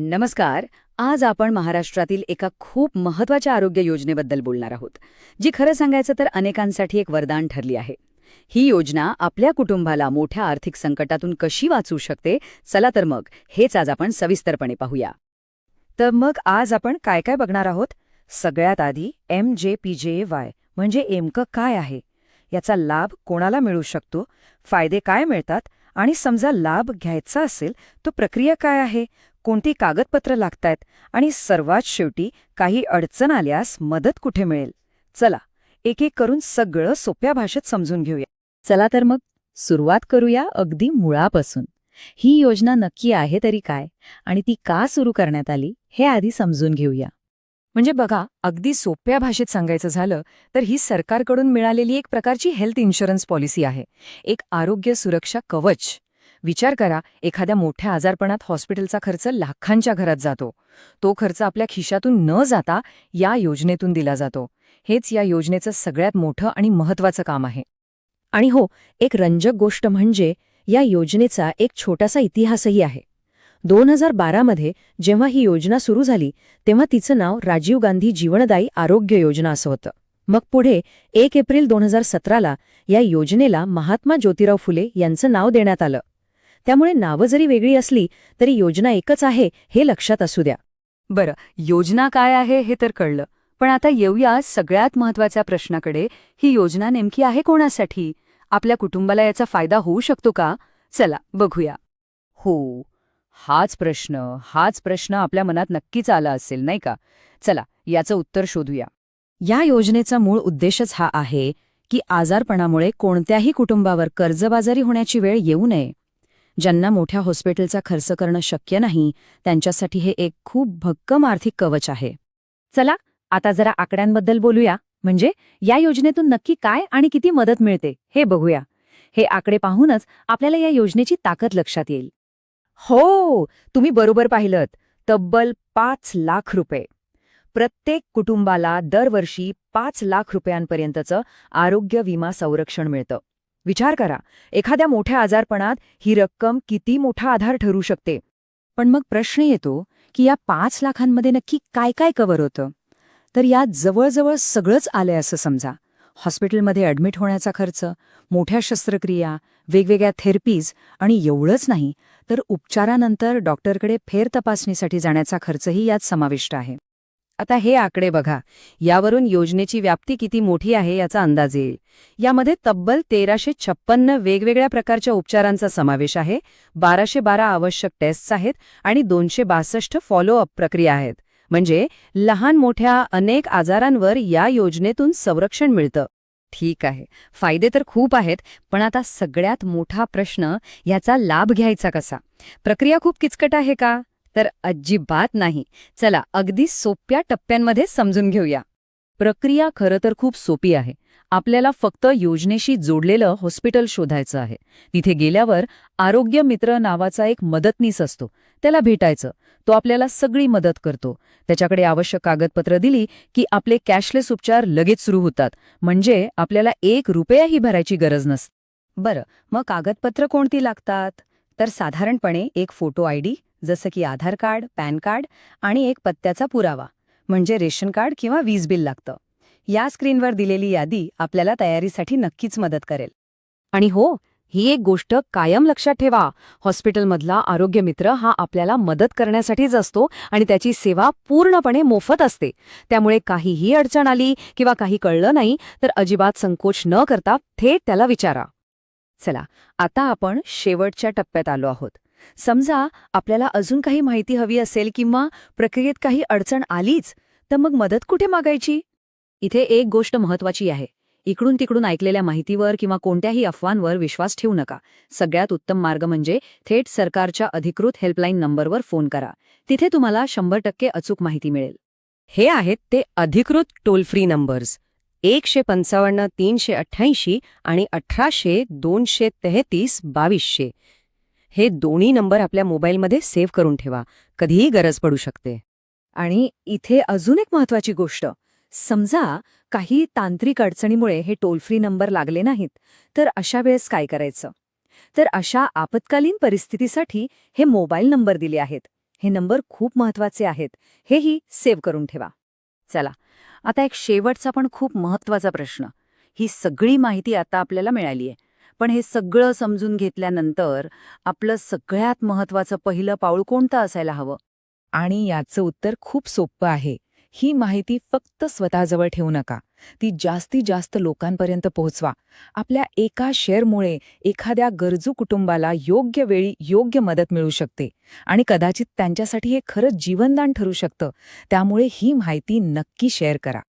नमस्कार. आज आपण महाराष्ट्रातील एका खूप महत्त्वाच्या आरोग्य योजनेबद्दल बोलणार आहोत जी खरं सांगायचं तर अनेकांसाठी एक वरदान ठरली आहे. ही योजना आपल्या कुटुंबाला मोठ्या आर्थिक संकटातून कशी वाचू शकते? चला तर मग हेच आज आपण सविस्तरपणे पाहूया. तर मग आज आपण काय काय बघणार आहोत? सगळ्यात आधी एम जे पी जे वाय म्हणजे एमकं काय आहे? याचा लाभ कोणाला मिळू शकतो? फायदे काय मिळतात? आणि समजा लाभ घ्यायचा असेल तो प्रक्रिया काय आहे? कोणती कागदपत्र लागतायत आणि सर्वात शेवटी काही अडचण आल्यास मदत कुठे मिळेल? चला एक एक करून सगळं सोप्या भाषेत समजून घेऊया. चला तर मग सुरुवात करूया अगदी मुळापासून. ही योजना नक्की आहे तरी काय आणि ती का सुरू करण्यात आली हे आधी समजून घेऊया. म्हणजे बघा अगदी सोप्या भाषेत सांगायचं झालं तर ही सरकारकडून मिळालेली एक प्रकारची हेल्थ इन्शुरन्स पॉलिसी आहे. एक आरोग्य सुरक्षा कवच. विचार करा एखाद्या मोठ्या आजारपणात हॉस्पिटलचा खर्च लाखांच्या घरात जातो. तो खर्च आपल्या खिशातून न जाता या योजनेतून दिला जातो. हेच या योजनेचं सगळ्यात मोठं आणि महत्वाचं काम आहे. आणि हो एक रंजक गोष्ट म्हणजे या योजनेचा एक छोटासा इतिहासही आहे. दोन हजार बारामध्ये जेव्हा ही योजना सुरू झाली तेव्हा तिचं नाव राजीव गांधी जीवनदायी आरोग्य योजना असं होतं. मग पुढे एक एप्रिल दोन हजार सतराला या योजनेला महात्मा ज्योतिराव फुले यांचं नाव देण्यात आलं. त्यामुळे नावं जरी वेगळी असली तरी योजना एकच आहे हे लक्षात असू द्या. बरं योजना काय आहे हे तर कळलं. पण आता येऊया सगळ्यात महत्त्वाच्या प्रश्नाकडे. ही योजना नेमकी आहे कोणासाठी? आपल्या कुटुंबाला याचा फायदा होऊ शकतो का? चला बघूया. हो हाच प्रश्न हाच प्रश्न आपल्या मनात नक्कीच आला असेल नाही का? चला याचं उत्तर शोधूया. या योजनेचा मूळ उद्देशच हा आहे की आजारपणामुळे कोणत्याही कुटुंबावर कर्जबाजारी होण्याची वेळ येऊ नये. ज्यांना मोठ्या हॉस्पिटलचा खर्च करणं शक्य नाही त्यांच्यासाठी हे एक खूप भक्कम आर्थिक कवच आहे. चला आता जरा आकड्यांबद्दल बोलूया. म्हणजे या योजनेतून नक्की काय आणि किती मदत मिळते हे बघूया. हे आकडे पाहूनच आपल्याला या योजनेची ताकद लक्षात येईल. हो तुम्ही बरोबर पाहिलं तब्बल पाच लाख रुपये. प्रत्येक कुटुंबाला दरवर्षी पाच लाख रुपयांपर्यंतचं आरोग्य विमा संरक्षण मिळतं. विचार करा एखाद्या मोठ्या आजारपणात ही रक्कम किती मोठा आधार ठरू शकते? पण मग प्रश्न येतो की या पाच लाखांमध्ये नक्की काय काय कव्हर होतं? तर यात जवळजवळ सगळंच आलंय असं समजा. हॉस्पिटलमध्ये ॲडमिट होण्याचा खर्च मोठ्या शस्त्रक्रिया वेगवेगळ्या थेरपीज आणि एवढंच नाही तर उपचारानंतर डॉक्टरकडे फेर तपासणीसाठी जाण्याचा खर्चही यात समाविष्ट आहे. आता हे आकडे बघा. यावरून योजनेची व्याप्ती किती मोठी आहे याचा अंदाज येईल. यामध्ये तब्बल तेराशे छप्पन्न वेगवेगळ्या प्रकारच्या उपचारांचा समावेश आहे बाराशे बारा आवश्यक टेस्ट्स आहेत आणि दोनशे बासष्ट फॉलोअप प्रक्रिया आहेत. म्हणजे लहान मोठ्या अनेक आजारांवर या योजनेतून संरक्षण मिळतं. ठीक आहे. फायदे तर खूप आहेत पण आता सगळ्यात मोठा प्रश्न याचा लाभ घ्यायचा कसा? प्रक्रिया खूप किचकट आहे का? तर अजिबात नाही. चला अगदी सोप्या टप्प्यांमध्ये समजून घेऊया. प्रक्रिया खरं तर खूप सोपी आहे. आपल्याला फक्त योजनेशी जोडलेलं हॉस्पिटल शोधायचं आहे. तिथे गेल्यावर आरोग्य मित्र नावाचा एक मदतनीस असतो. त्याला भेटायचं. तो आपल्याला सगळी मदत करतो. त्याच्याकडे आवश्यक कागदपत्र दिली की आपले कॅशलेस उपचार लगेच सुरू होतात. म्हणजे आपल्याला एक रुपयाही भरायची गरज नसते. बरं मग कागदपत्र कोणती लागतात? तर साधारणपणे एक फोटो आयडी जसं की आधार कार्ड पॅन कार्ड आणि एक पत्त्याचा पुरावा म्हणजे रेशन कार्ड किंवा वीज बिल लागतं. या स्क्रीनवर दिलेली यादी आपल्याला तयारीसाठी नक्कीच मदत करेल. आणि हो ही एक गोष्ट कायम लक्षात ठेवा. हॉस्पिटलमधला आरोग्य मित्र हा आपल्याला मदत करण्यासाठीच असतो आणि त्याची सेवा पूर्णपणे मोफत असते. त्यामुळे काहीही अडचण आली किंवा काही कळलं नाही तर अजिबात संकोच न करता थेट त्याला विचारा. चला आता आपण शेवटच्या टप्प्यात आलो आहोत. समजा आपल्याला अजून काही माहिती हवी असेल किंवा प्रक्रियेत काही अडचण आलीच तर मग मदत कुठे मागायची? इथे एक गोष्ट महत्वाची आहे. इकडून तिकडून ऐकलेल्या माहितीवर किंवा कोणत्याही अफवांवर विश्वास ठेवू नका. सगळ्यात उत्तम मार्ग म्हणजे थेट सरकारच्या अधिकृत हेल्पलाईन नंबरवर फोन करा. तिथे तुम्हाला शंभर टक्के अचूक माहिती मिळेल. हे आहेत ते अधिकृत टोल फ्री नंबर्स. एकशे पंचावन्न तीनशे अठ्ठ्याऐंशी आणि अठराशे दोनशे तेहतीस बावीसशे. हे दोन्ही नंबर आपल्या मोबाईलमध्ये सेव्ह करून ठेवा. कधीही गरज पडू शकते. आणि इथे अजून एक महत्वाची गोष्ट. समजा काही तांत्रिक अडचणीमुळे हे टोल फ्री नंबर लागले नाहीत तर अशा वेळेस काय करायचं? तर अशा आपत्कालीन परिस्थितीसाठी हे मोबाईल नंबर दिले आहेत. हे नंबर खूप महत्त्वाचे आहेत. हेही सेव्ह करून ठेवा. चला आता एक शेवटचा पण खूप महत्त्वाचा प्रश्न. ही सगळी माहिती आता आपल्याला मिळाली आहे पण हे सगळं समजून घेतल्यानंतर आपलं सगळ्यात महत्वाचं पहिलं पाऊल कोणतं असायला हवं? आणि याचं उत्तर खूप सोपं आहे. ही माहिती फक्त स्वतःजवळ ठेवू नका. ती जास्तीत जास्त लोकांपर्यंत पोहोचवा. आपल्या एका शेअरमुळे एखाद्या गरजू कुटुंबाला योग्य वेळी योग्य मदत मिळू शकते आणि कदाचित त्यांच्यासाठी हे खरंच जीवनदान ठरू शकतं. त्यामुळे ही माहिती नक्की शेअर करा.